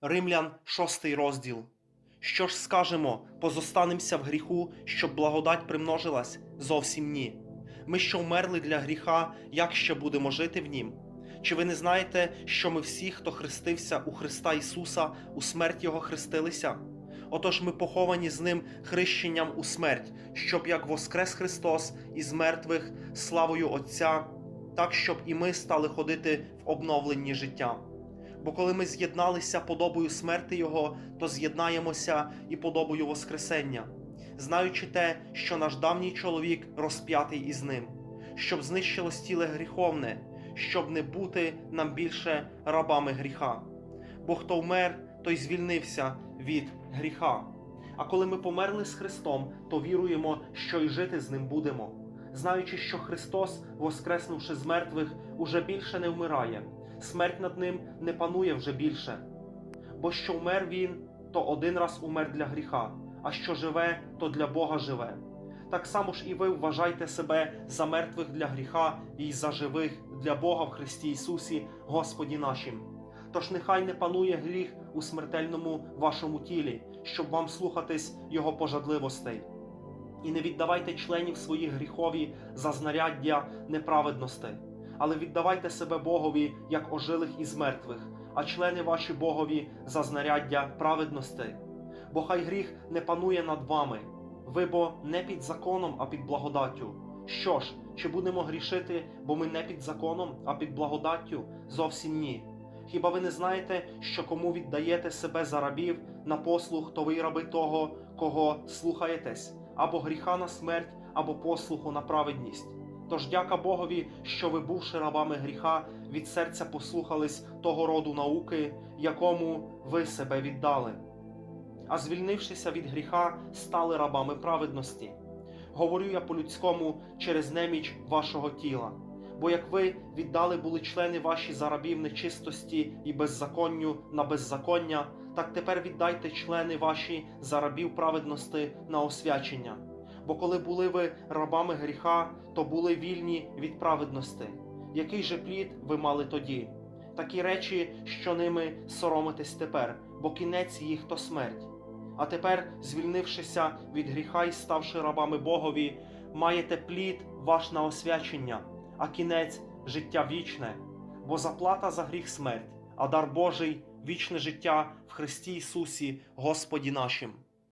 Римлян, шостий розділ. Що ж скажемо, позостанемося в гріху, щоб благодать примножилась? Зовсім ні. Ми що вмерли для гріха, як ще будемо жити в нім? Чи ви не знаєте, що ми всі, хто хрестився у Христа Ісуса, у смерть Його хрестилися? Отож ми поховані з Ним хрещенням у смерть, щоб як воскрес Христос із мертвих славою Отця, так щоб і ми стали ходити в обновленні життя. Бо коли ми з'єдналися подобою смерти Його, то з'єднаємося і подобою Воскресення, знаючи те, що наш давній чоловік розп'ятий із ним, щоб знищилось тіле гріховне, щоб не бути нам більше рабами гріха. Бо хто вмер, той звільнився від гріха. А коли ми померли з Христом, то віруємо, що й жити з ним будемо, знаючи, що Христос, воскреснувши з мертвих, уже більше не вмирає смерть над ним не панує вже більше. Бо що вмер він, то один раз умер для гріха, а що живе, то для Бога живе. Так само ж і ви вважайте себе за мертвих для гріха і за живих для Бога в Христі Ісусі, Господі нашим. Тож нехай не панує гріх у смертельному вашому тілі, щоб вам слухатись Його пожадливостей. І не віддавайте членів своїх гріхові за знаряддя неправедностей але віддавайте себе Богові як ожилих із мертвих, а члени ваші Богові за знаряддя праведностей. Бо хай гріх не панує над вами, ви бо не під законом, а під благодаттю. Що ж, чи будемо грішити, бо ми не під законом, а під благодаттю? Зовсім ні. Хіба ви не знаєте, що кому віддаєте себе за рабів на послуг, то ви раби того, кого слухаєтесь, або гріха на смерть, або послуху на праведність? Тож дяка Богові, що ви, бувши рабами гріха, від серця послухались того роду науки, якому ви себе віддали. А звільнившися від гріха, стали рабами праведності. Говорю я по-людському через неміч вашого тіла. Бо як ви віддали були члени ваші за рабів нечистості і беззаконню на беззаконня, так тепер віддайте члени ваші за рабів праведності на освячення. Бо коли були ви рабами гріха, то були вільні від праведності. Який же плід ви мали тоді? Такі речі, що ними соромитесь тепер, бо кінець їх то смерть. А тепер, звільнившися від гріха і ставши рабами Богові, маєте плід ваш на освячення, а кінець життя вічне, бо заплата за гріх смерть, а дар Божий вічне життя в Христі Ісусі, Господі нашим.